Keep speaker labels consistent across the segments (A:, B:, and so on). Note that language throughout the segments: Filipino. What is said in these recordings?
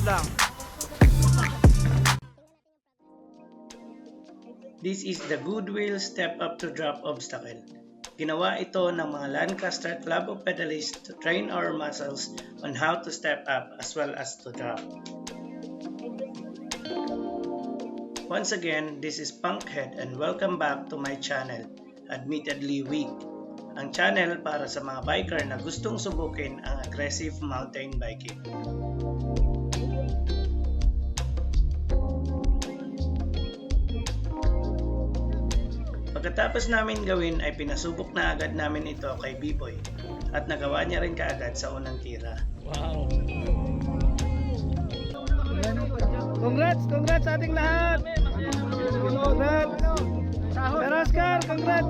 A: Sunod lang.
B: This is the Goodwill Step Up to Drop Obstacle. Ginawa ito ng mga Lancaster Club of Pedalists to train our muscles on how to step up as well as to drop. Once again, this is Punkhead and welcome back to my channel, Admittedly Weak. Ang channel para sa mga biker na gustong subukin ang aggressive mountain biking. Pagkatapos namin gawin ay pinasubok na agad namin ito kay B-Boy at nagawa niya rin kaagad sa unang tira.
A: Wow. Congrats, congrats sa ating lahat. Congrats. Sir Oscar, congrats.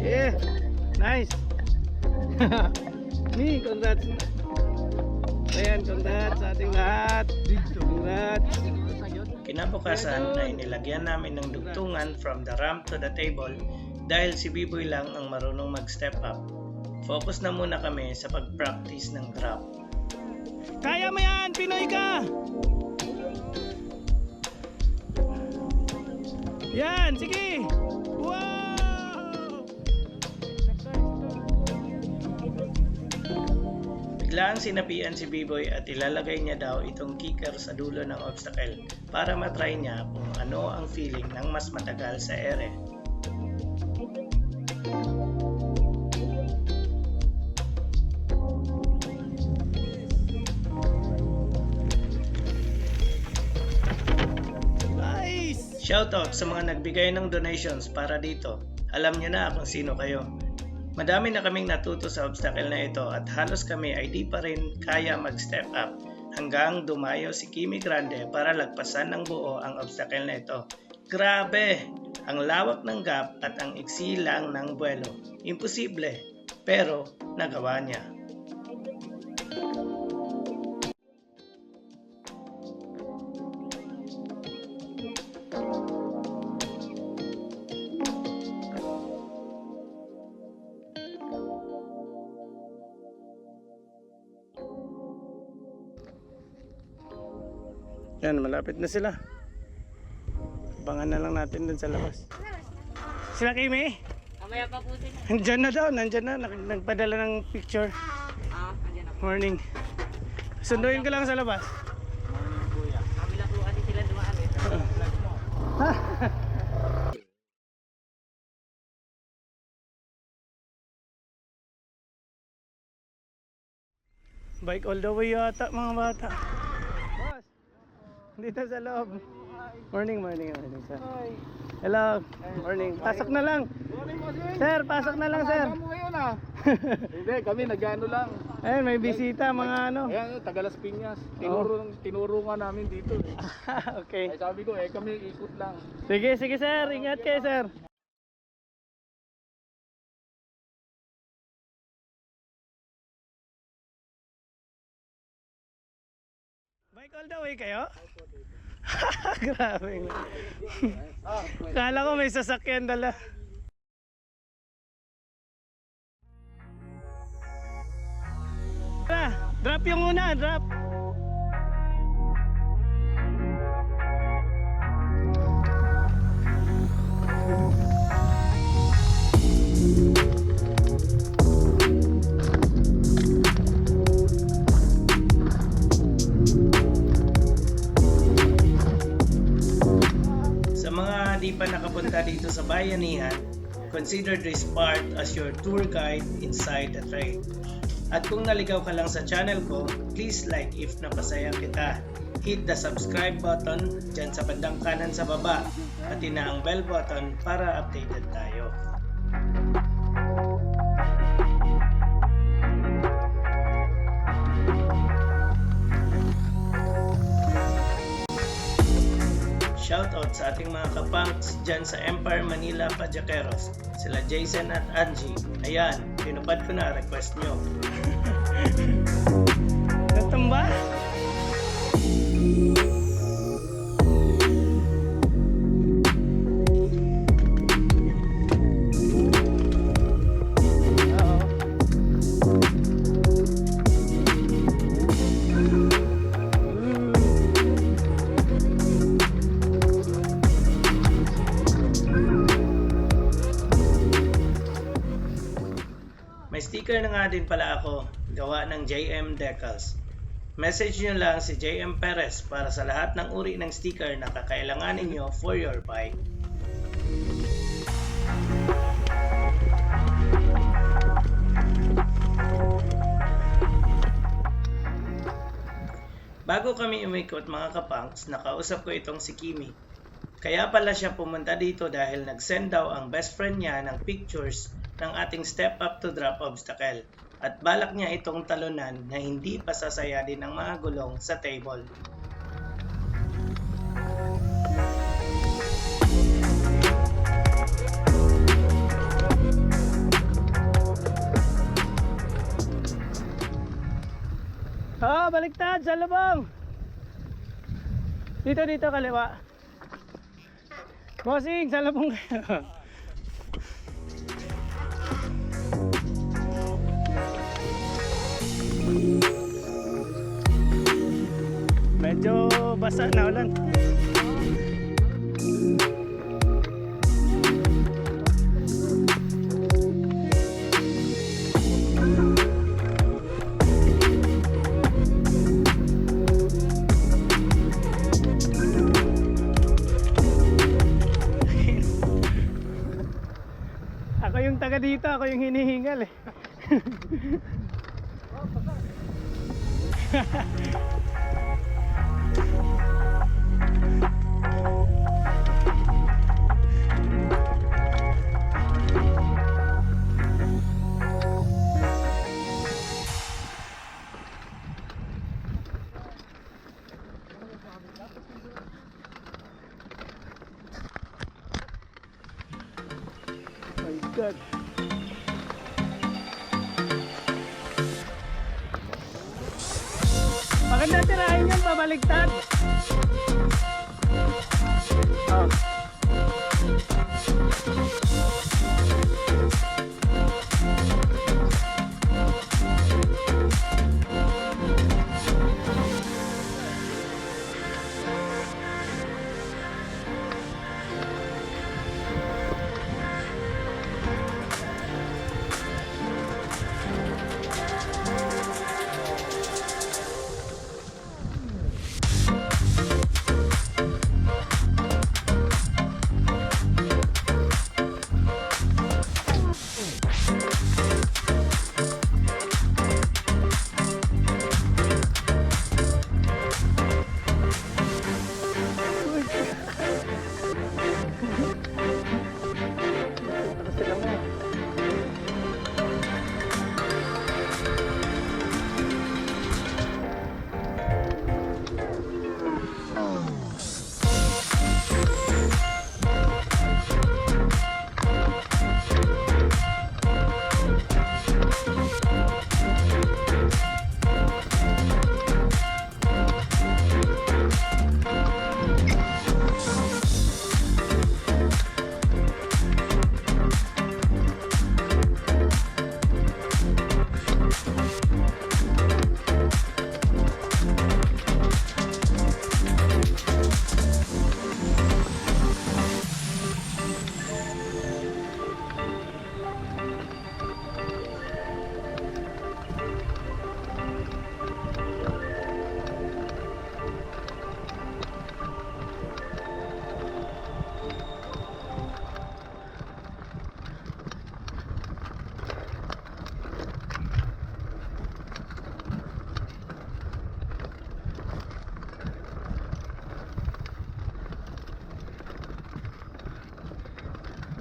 A: Yeah. Nice. Me, congrats. Ayan, congrats sa ating lahat. Congrats.
B: Kinabukasan ay nilagyan namin ng dugtungan from the ramp to the table dahil si B-Boy lang ang marunong mag-step up. Focus na muna kami sa pag-practice ng drop.
A: Kaya mo yan, Pinoy ka! Yan, sige!
B: Biglaan sinapian si B-Boy at ilalagay niya daw itong kicker sa dulo ng obstacle para matry niya kung ano ang feeling ng mas matagal sa ere.
A: Nice!
B: Shoutout sa mga nagbigay ng donations para dito. Alam niyo na kung sino kayo. Madami na kaming natuto sa obstacle na ito at halos kami ay di pa rin kaya mag-step up hanggang dumayo si Kimi Grande para lagpasan ng buo ang obstacle na ito. Grabe! Ang lawak ng gap at ang iksi lang ng buwelo. Imposible, pero nagawa niya.
A: Yan, malapit na sila. Abangan na lang natin dun sa labas. Sila Kimi?
C: Mamaya pa po sila.
A: Nandyan na daw, nandyan na. Nag- Nagpadala ng picture.
C: Ah, andyan ako.
A: Morning. Sunduin ko lang sa labas.
C: Kami lang po kasi sila dumaan eh.
A: Bike all the way yata mga bata. Dito sa loob. Morning, morning, morning sir. Hello, morning. Pasok na lang. Sir, pasok na lang sir.
D: Ano ah? Hindi, kami nagano lang.
A: Ayun, may bisita mga ano.
D: Ayan, taga Las Piñas. Tinuro, tinuro nga namin dito. eh.
A: okay.
D: Ay sabi ko, eh kami ikot lang.
A: Sige, sige sir. Ingat kayo sir. Bike all the way kayo? Grabe. Kala ko may sasakyan dala. Drop yung una, drop.
B: Bayanihan, consider this part as your tour guide inside the train. At kung naligaw ka lang sa channel ko, please like if napasaya kita. Hit the subscribe button dyan sa bandang kanan sa baba, pati na ang bell button para updated tayo. Shoutout sa ating mga kapunks dyan sa Empire Manila Pajaqueros. Sila Jason at Angie. Ayan, pinupad ko na request nyo.
A: Natumba?
B: Din pala ako, gawa ng JM Decals. Message nyo lang si JM Perez para sa lahat ng uri ng sticker na kakailanganin nyo for your bike. Bago kami umikot mga kapangs, nakausap ko itong si Kimi. Kaya pala siya pumunta dito dahil nag-send daw ang best friend niya ng pictures ng ating step up to drop obstacle at balak niya itong talunan na hindi pasasaya din ng mga gulong sa table.
A: Ah, baliktad sa lubong. Dito dito kaliwa. Bossing, sa lubong kayo. Medyo basa na ulan. Ako yung taga dito, ako yung hinihingal eh. Maganda tirahin yan, pabaliktad. Oh.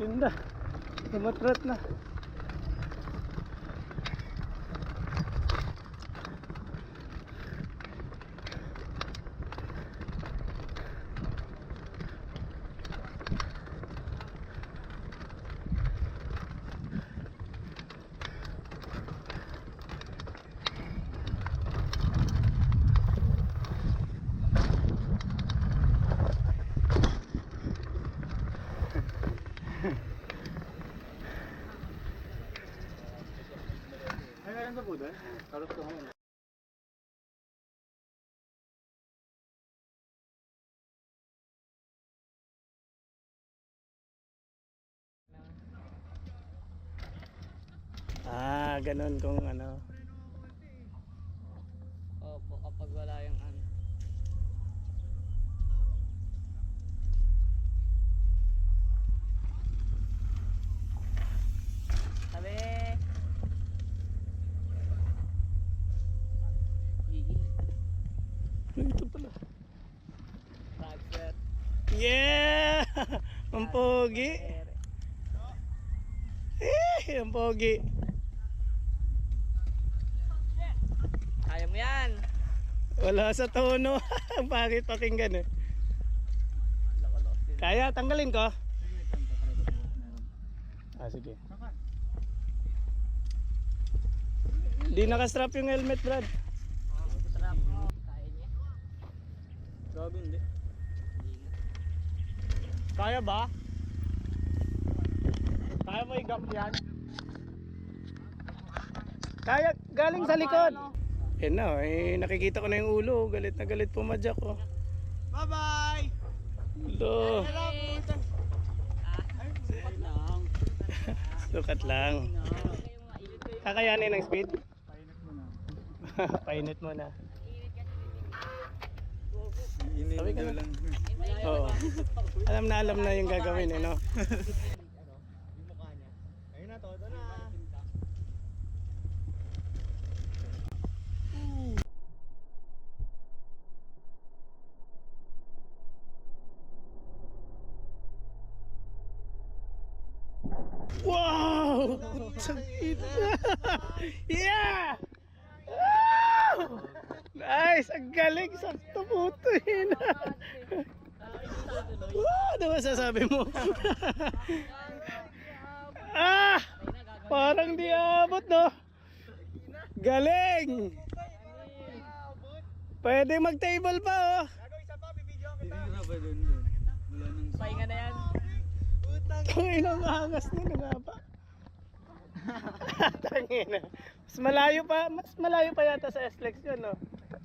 A: Ganda. Lumatrat na. Ganun kung ano.
C: Opo, kapag wala yung ano. Sabi!
A: Ito pala.
C: Transfer.
A: Yeah! Ang pogi. Eh, ang pogi.
C: Kaya mo yan!
A: Wala sa tono. Pangit pakinggan eh. Kaya, tanggalin ko. Ah, sige. Di nakastrap yung helmet, Brad.
D: Gago hindi. Kaya ba? Kaya mo i-gap yan?
A: Kaya, galing sa likod. Eh na, eh, nakikita ko na yung ulo. Galit na galit pumadyak ko.
D: Bye-bye!
A: Lo, sukat lang. Kakayanin ng speed? Painit mo na. Sabi ka na. Oo. Alam na alam na yung gagawin eh, no?
D: Ayun na, todo na.
A: Wow! Sakit yeah! Wow! Nice! Ang galing! Sakto puto yun! wow! Ano masasabi mo? ah! Parang di abot, no? Galing! Pwede mag-table pa, oh!
C: Pahinga na yan.
A: Tangin ang angas na nga pa. Tangin na. Mas malayo pa, mas malayo pa yata sa SLEX yun, no?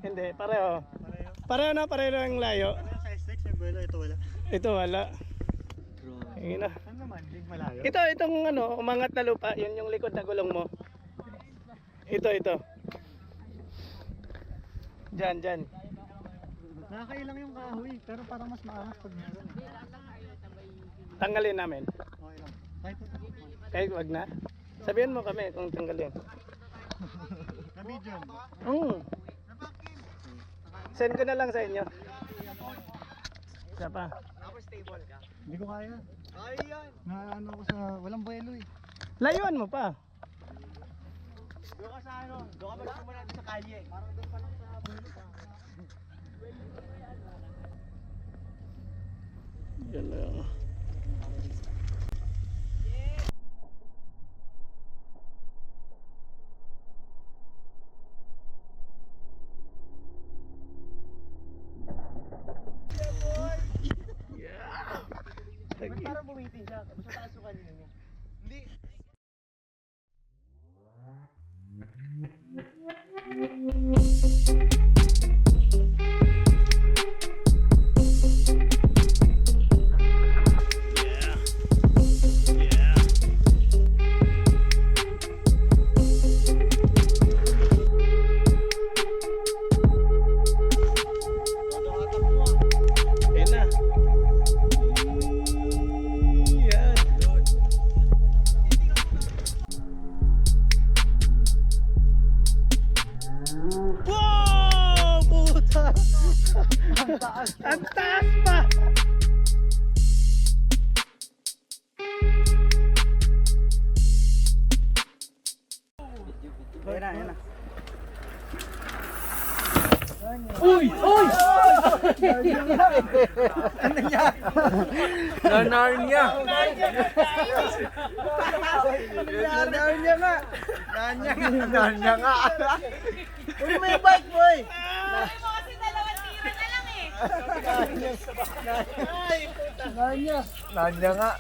A: Hindi, pareho. Pareho na, pareho ang layo.
D: Sa ito wala.
A: Ito wala. Tangin na.
D: Saan naman? Malayo.
A: Ito, itong ano, umangat na lupa, yun yung likod na gulong mo. Ito, ito. Diyan, diyan.
D: Nakakailang yung kahoy, pero parang mas maangas pag meron.
A: Tanggalin namin.
D: Okay lang. Kahit
A: wag na. Sabihan mo kami kung tanggalin.
D: Na-video.
A: Mm. Send ko na lang sa inyo. Isa pa.
D: Hindi ko kaya. Kaya. Na ano ko sa, walang buwelo eh.
A: Layuan mo pa.
D: Doon ka sa ano, doon ka magsimula sa kalye. Parang doon pa lang sa buwelo pa.
A: Yan lang.
D: Bumitin siya. Basta taas yung kanina niya. Hindi.
A: Uy! Uy!
D: Nanarnya! Nanarnya nga! Nanya nga! Nanya nga! Uy, may bike, boy! Nanya! Nanya nga!